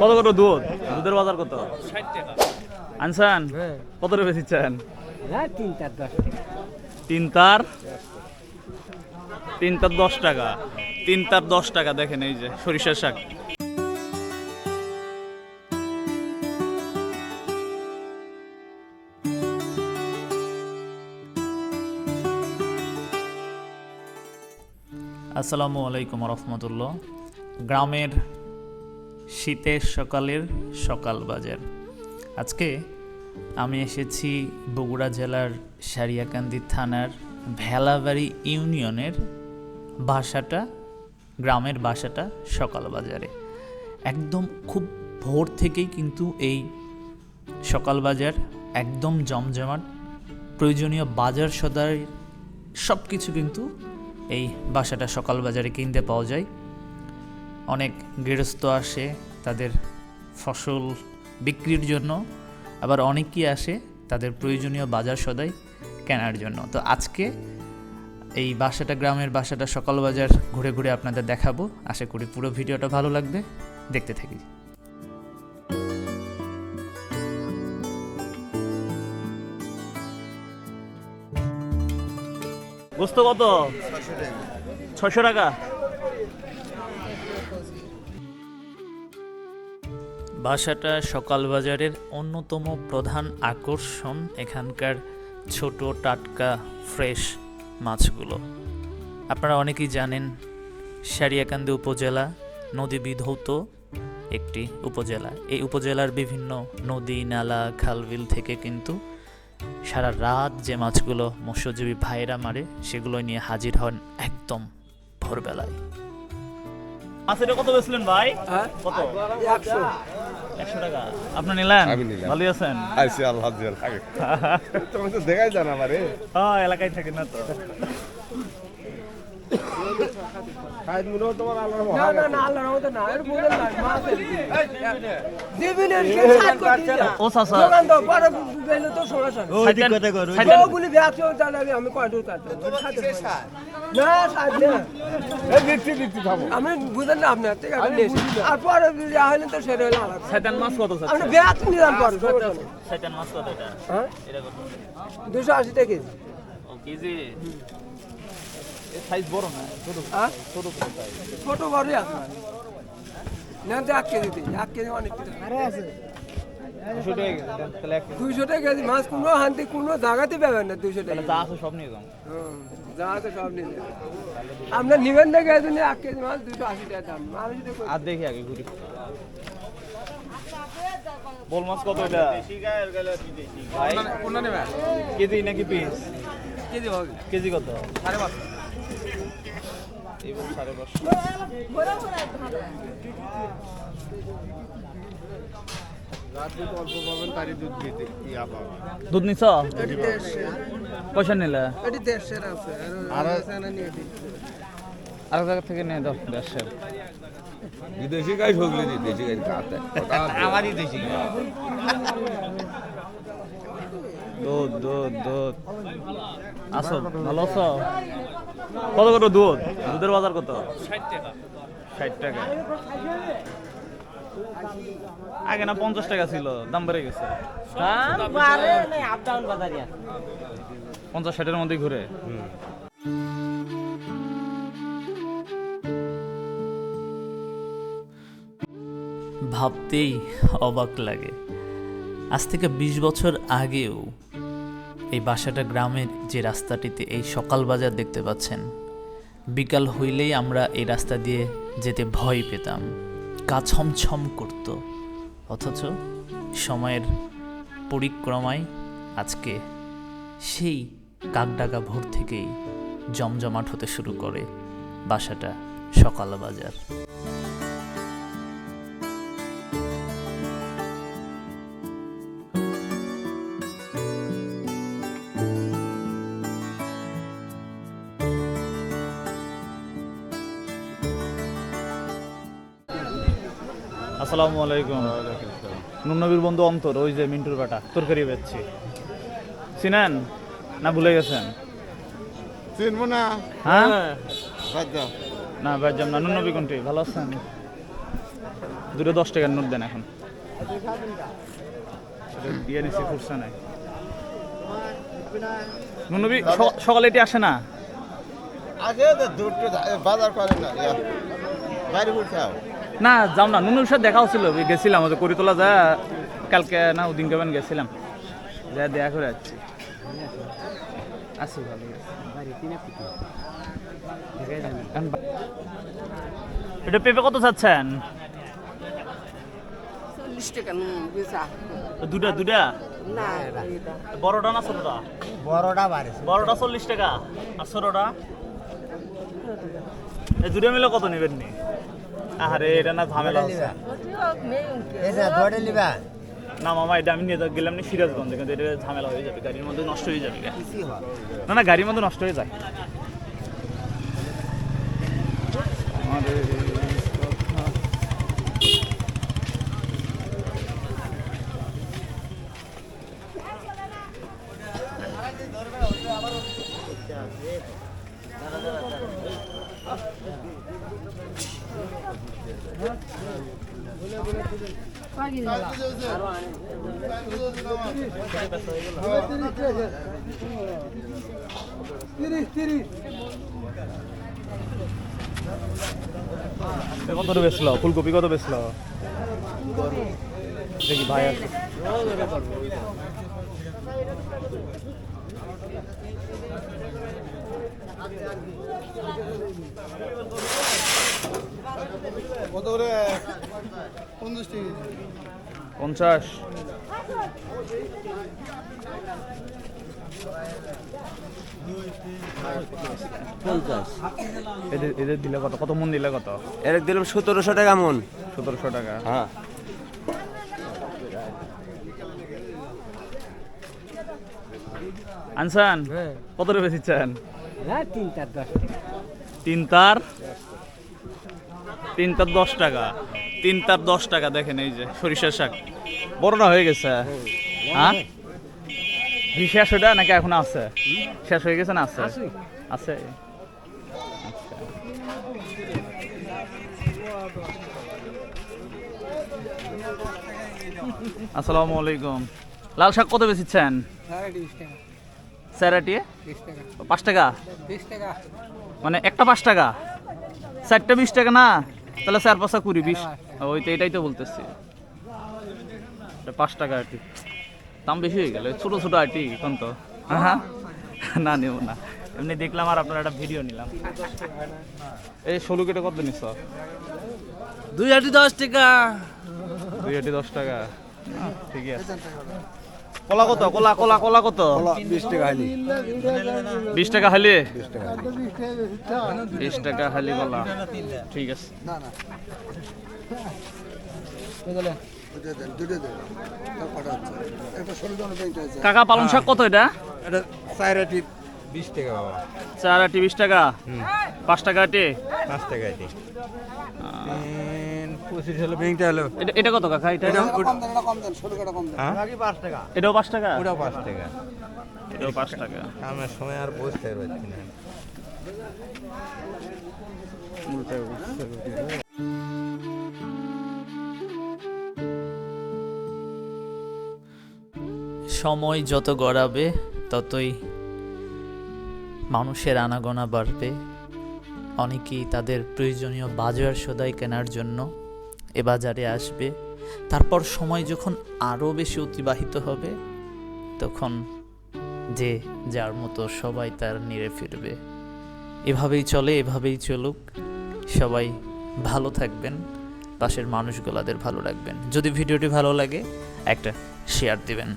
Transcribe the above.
কত কত দুধ? দুধের বাজার কত? আনসান কত রুপে দিচ্ছেন তিন তার তিন তার দশ টাকা। তিন তার দশ টাকা দেখেন এই যে সরিষার শাক। আসসালামু আলাইকুম রহমতুল্লাহ। গ্রামের শীতের সকালের সকাল বাজার। আজকে আমি এসেছি বগুড়া জেলার সারিয়াকান্দি থানার ভেলাবাড়ি ইউনিয়নের বাসাটা, গ্রামের বাসাটা সকাল বাজারে। একদম খুব ভোর থেকেই কিন্তু এই সকাল বাজার একদম জমজমাট। প্রয়োজনীয় বাজার সদার সব কিছু কিন্তু এই বাসাটা সকাল বাজারে কিনতে পাওয়া যায়। অনেক গৃহস্থ আসে তাদের ফসল বিক্রির জন্য আবার অনেকেই আসে তাদের প্রয়োজনীয় বাজার সদাই কেনার জন্য। তো আজকে এই বাসাটা গ্রামের বাসাটা সকাল বাজার ঘুরে ঘুরে আপনাদের দেখাবো। আশা করি পুরো ভিডিওটা ভালো লাগবে। দেখতে থাকি। গোস্ত কত? ছশো টাকা? বাসাটা সকাল বাজারের অন্যতম প্রধান আকর্ষণ এখানকার ছোট টাটকা ফ্রেশ মাছগুলো। আপনারা অনেকেই জানেন সারিয়াকান্দি উপজেলা নদী বিধৌত একটি উপজেলা। এই উপজেলার বিভিন্ন নদী নালা খালবিল থেকে কিন্তু সারা রাত যে মাছগুলো মৎস্যজীবী ভাইরা মারে সেগুলো নিয়ে হাজির হন একদম ভোরবেলায়। মাছের কত বেচলেন ভাই? কত? একশো টাকা। আপনি নিলেন? আমি নিলাম। ভালো আছেন? আইসি লাগে তোমার তো দেখাই জানা আমারে। হ্যাঁ এলাকায় থাকেন না তো। খাইদ মনে তোমার আল্লাহর না না না আল্লাহর রহমতে না এর বলেন না মাছ দিবেন এর কে সাত করে দিন ও চাচা দোকান তো পরে বেলে তো সমস্যা নেই। সাইডেন- সাইডেন- ওগুলি ব্যবসা জানাবি আমি কয়টা কাটবো না সাত না। এই দিচ্ছি দিচ্ছি থামো। আমি বুঝেন না আপনি ঠিক আছে আর পরে যা তো সেটা হলো আলাদা। সাইডেন মাছ কত আপনি চাচ্ছেন নিলাম পরে সমস্যা মাছ কত এটা? হ্যাঁ? এটা কত? দুশো আশি টাকা কেজি। কেজি। সাইজ বড় না ছোট। হ্যাঁ? ছোট ছোট সাইজ ছোট বড়ই আছে। না তো এক কেজি দিই এক কেজি অনেক আরে আছে। দুইশো টাকা কেজি মাছ কোনো হান্তি কোনো জায়গাতে পাবেন না দুইশো টাকা যা আছে সব নিয়ে যাও। যা আছে সব নিয়ে। আপনার নিবেন না গেছে না এক কেজি মাছ দুশো আশি টাকা দাম। আমি আর দেখি আগে ঘুরি। বল মাছ কত এটা? কেজি নাকি পিস? কেজি হবে কেজি কত? সাড়ে পাঁচশো। এই সাড়ে পাঁচশো। দুধ তারই দুধ দিতে। পাবেন দুধ নিছ? পয়সা নিলে? আর জায়গা থেকে নিয়ে দাও দেড়শের। বিদেশি গাই ঠকলে নি দেশি গাই খাতে আমারই দেশি দুধ দুধ দুধ। আসো ভালো আছো? কত কত দুধ? দুধের বাজার কত? ষাট টাকা। ষাট টাকা আগে না পঞ্চাশ টাকা ছিল দাম বেড়ে গেছে। পঞ্চাশ ষাটের মধ্যে ঘুরে। ভাবতেই অবাক লাগে। আজ থেকে বিশ বছর আগেও এই বাসাটা গ্রামের যে রাস্তাটিতে এই সকাল বাজার দেখতে পাচ্ছেন, বিকাল হইলেই আমরা এই রাস্তা দিয়ে যেতে ভয় পেতাম, গা ছমছম করত। অথচ সময়ের পরিক্রমায় আজকে সেই কাকডাকা ভোর থেকেই জমজমাট হতে শুরু করে বাসাটা সকাল বাজার। আসসালামু আলাইকুম। নুনবীর বন্ধু অন্তর ওই যে মিন্টুর বেটা তরকারি বেচছি। চিনেন? না ভুলে গেছেন? চিনবো না। হ্যাঁ? দাও। না বেজাম না। নুনবী কোনটি? ভালো আছেন? দুটো দশ টাকার নোট দেন এখন। দিয়ে খুচরা নাই। নুনবি সকালে এটি আসে না? আগে তো দুটো বাজার করে না। বাইরে ঘুরতে হবে না যাও না। নুনুর সাথে দেখা হচ্ছিল ওই গেছিলাম ওদের করিতলা যা কালকে না ওদিন কেমন গেছিলাম। যা দেখা করে যাচ্ছি আছি ভালো এটা পেঁপে কত চাচ্ছেন? দুটা দুটা? না বড়টা না ছোটটা? বড়টা বাড়ে বড়টা চল্লিশ টাকা। আর ছোটটা? এই দুটো মিলে কত নেবেন নি? আরে এটা না ঝামেলা হচ্ছে এটা ধরে নিবা। না মামা এটা আমি নিয়ে গেলাম না সিরাজগঞ্জে কিন্তু এটা ঝামেলা হয়ে যাবে গাড়ির মধ্যে নষ্ট হয়ে যাবে। না না গাড়ির মধ্যে নষ্ট হয়ে যায়। আরে কত বেচলো? ফুলকপি কত বেচলো? দেখি ভাই আছে? কত করে? পঞ্চাশ টাকা। পঞ্চাশ। এদের এদের দিলে কত? কত মন দিলে কত? এর দিলাম সতেরোশো টাকা মন। সতেরোশো টাকা। হ্যাঁ। আনসান কত করে বেচিচ্ছেন হ্যাঁ তিন চার দশ তিন তার? তিন তার দশ টাকা। তিন তার দশ টাকা দেখেন এই যে সরিষার শাক। বড় না হয়ে গেছে? হ্যাঁ? শেষ ওটা নাকি এখন আছে? শেষ হয়ে গেছে না আছে? আছে। আচ্ছা। আসসালামু আলাইকুম। লাল শাক কত বেচিচ্ছেন? স্যারাটি পাঁচ টাকা? টাকা। মানে একটা পাঁচ টাকা? চারটা বিশ টাকা না? তাহলে চার পাঁচটা কুড়ি বিশ। ওই তো এটাই তো বলতেছি। পাঁচ টাকা আটি দাম বেশি হয়ে গেল ছোট ছোট আটি এখন তো। হ্যাঁ না নেব না। এমনি দেখলাম আর আপনার একটা ভিডিও নিলাম। এই ষোলো কেটে কত নিচ্ছ দুই আটি দশ টাকা। দুই আটি দশ টাকা। ঠিকই আছে। কলা কত? কলা কলা কলা কত? বিশ টাকা হয়নি বিশ টাকা হালি? বিশ টাকা হালি। কলা। ঠিক আছে। কাকা পালং শাক কত এটা? এটা চার আটি। বিশ টাকা বাবা। চার আটি বিশ টাকা? পাঁচ টাকা আটি? পাঁচ টাকা আটি। হলো হলো এটা এটা কত কাকা? এটা কম দেন কম দেন ষোলো টাকা কম দেন। বাকি পাঁচ টাকা। এটাও পাঁচ টাকা? ওটাও পাঁচ টাকা। এটাও পাঁচ টাকা। আমার সময় আর বসতে পারছি না। সময় যত গড়াবে ততই মানুষের আনাগোনা বাড়বে। অনেকেই তাদের প্রয়োজনীয় বাজার সদাই কেনার জন্য এ বাজারে আসবে। তারপর সময় যখন আরও বেশি অতিবাহিত হবে, তখন যে যার মতো সবাই তার নিরে ফিরবে। এভাবেই চলে, এভাবেই চলুক। সবাই ভালো থাকবেন, পাশের মানুষগুলাদের ভালো রাখবেন। যদি ভিডিওটি ভালো লাগে, একটা শেয়ার দিবেন।